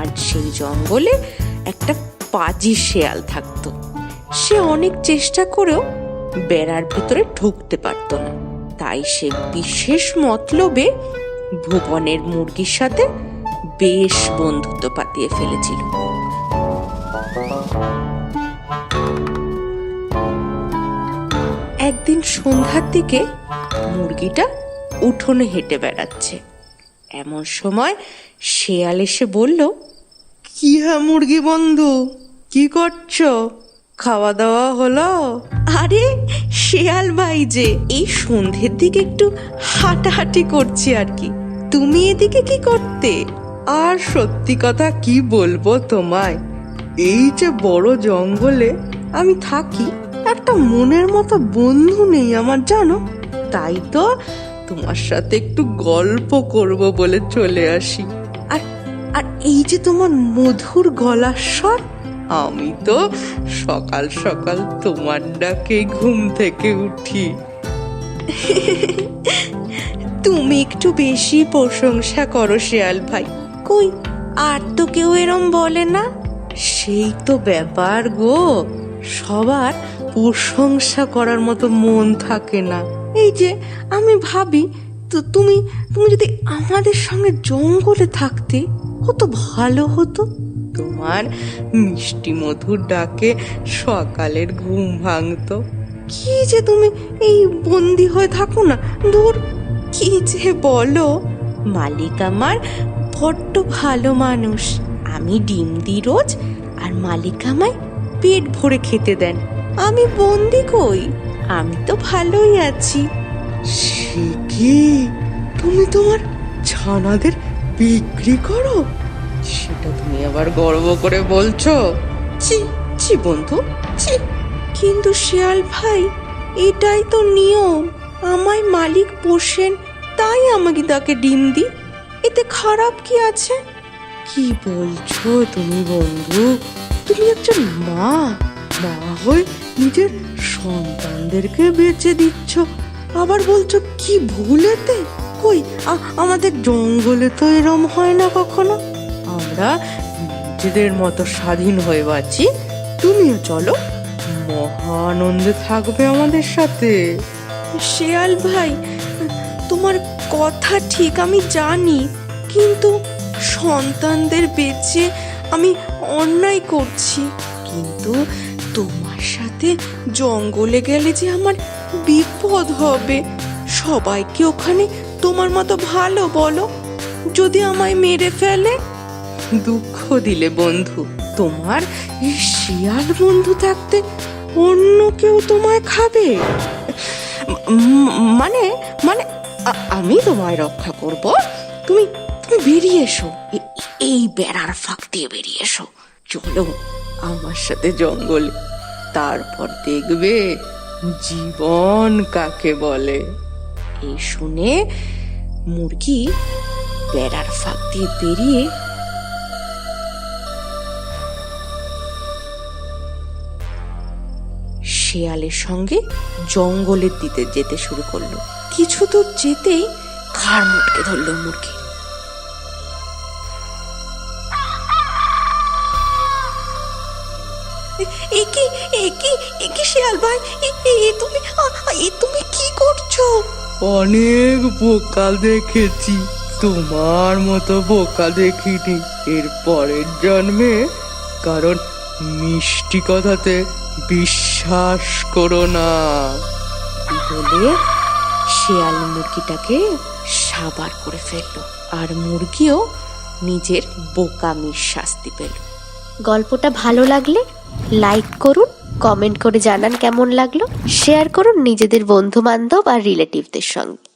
আর সেই জঙ্গলে একটা পাজি শেয়াল থাকতো। সে অনেক চেষ্টা করেও বেড়ার ভিতরে ঢুকতে পারতো না। তাই সে বিশেষ মতলবে ভুবনের মুরগির সাথে বেশ বন্ধুত্ব পাতিয়ে ফেলেছিল। একদিন সন্ধ্যার দিকে মুরগিটা উঠোনে হেঁটে বেড়াচ্ছে। এমন সময় শেয়াল এসে বলল কি হ্যাঁ মুরগি বন্ধু? কি করছ? খাওয়া দাওয়া হলো? আরে শেয়াল ভাই যে এই সন্ধ্যের দিকে একটু হাঁটাহাঁটি করছি আর কি। তুমি এদিকে কি করতে? আর সত্যি কথা কি বলব তোমায়? এই যে বড় জঙ্গলে আমি থাকি একটা মনের মতো বন্ধু নেই আমার জানো? তাই তো তোমার সাথে একটু গল্প করব বলে চলে আসি। আর এই যে তোমার মধুর গলার স্বর? আমি তো সকাল সকাল তোমার ডাকে ঘুম থেকে উঠি। তুমি একটু বেশি প্রশংসা করো শেয়াল ভাই। কই আর তো কেউ এরম বলে না। সেই তো ব্যাপার গো সবার প্রশংসা করার মতো মন থাকে না। এই যে আমি ভাবি তো তুমি তুমি যদি আমাদের সঙ্গে জঙ্গলে থাকতে কত ভালো হতো। তোমার মিষ্টি মধুর ডাকে সকালের ঘুম ভাঙতো। কি যে তুমি এই বন্দি হয়ে থাকো না দূর কি যে বলো। মালিক আমার বড্ড ভালো মানুষ। আমি ডিম দিই রোজ আর মালিক আমায় পেট ভরে খেতে দেন। আমি বন্দি কই? আমি তো ভালোই আছি। সে কি? তুমি তোমার ছানাদের বিক্রি করো? সেটা তুমি আবার গর্ব করে বলছো? ছি ছি বন্ধু ছি। কিন্তু শিয়াল ভাই এটাই তো নিয়ম। আমায় মালিক পোষেন তাই আমাকে তাকে ডিম দি এতে খারাপ কি আছে? কি বলছো তুমি বন্ধু? তুমি একজন মা। মা হয়ে নিজের সন্তানদেরকে বেঁচে দিচ্ছ। আবার বলছো, কি ভুলেতে কই? আমাদের জঙ্গলে তো এরম হয় না কখনো? আমরা নিজেদের মতো স্বাধীন হয়ে বাঁচি। তুমিও চলো মহানন্দে থাকবে আমাদের সাথে। শেয়াল ভাই, তোমার কথা ঠিক আমি জানি, কিন্তু সন্তানদের বেঁচে আমি অন্যায় করছি। কিন্তু তোমার সাথে জঙ্গলে গেলে যে আমার বিপদ হবে। সবাইকে ওখানে তোমার মতো ভালো বলো। যদি আমায় মেরে ফেলে? দুঃখ দিলে বন্ধু, তোমার শিয়াল বন্ধু থাকতে অন্য কেউ তোমায় খাবে? মানে মানে আমি তোমায় রক্ষা করব? তুমি তুমি বেরিয়ে এসো। এই বেড়ার ফাঁক দিয়ে বেরিয়ে এসো। চলো আমার সাথে জঙ্গলে। তারপর দেখবে জীবন কাকে বলে? এই শুনে মুরগি বেড়ার ফাঁক দিয়ে বেরিয়ে শেয়ালের সঙ্গে জঙ্গলের দিতে যেতে শুরু করল। কিছু দূর যেতেই ঘাড় মুটকে ধরলো মুরগি। এ কি এ কি এ কি শিয়াল ভাই? এ- তুমি এ তুমি কি করছ? অনেক বোকা দেখেছি। তোমার মতো বোকা দেখিনি। এর পরের জন্মে কারণ মিষ্টি কথাতে বিশ্বাস করো না। বলে শেয়াল মুরগিটাকে সাবার করে ফেলল আর মুরগিও নিজের বোকামির শাস্তি পেল। গল্পটা ভালো লাগলে লাইক করুন কমেন্ট করে জানান কেমন লাগল। শেয়ার করুন নিজেদের বন্ধু বান্ধব আর রিলেটিভদের সঙ্গে।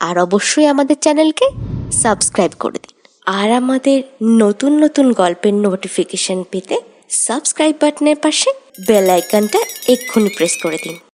আর অবশ্যই আমাদের চ্যানেলকে সাবস্ক্রাইব করে দিন। আর আমাদের নতুন নতুন গল্পের নোটিফিকেশন পেতে সাবস্ক্রাইব বাটনের পাশে বেল আইকনটা এক্ষুনি প্রেস করে দিন।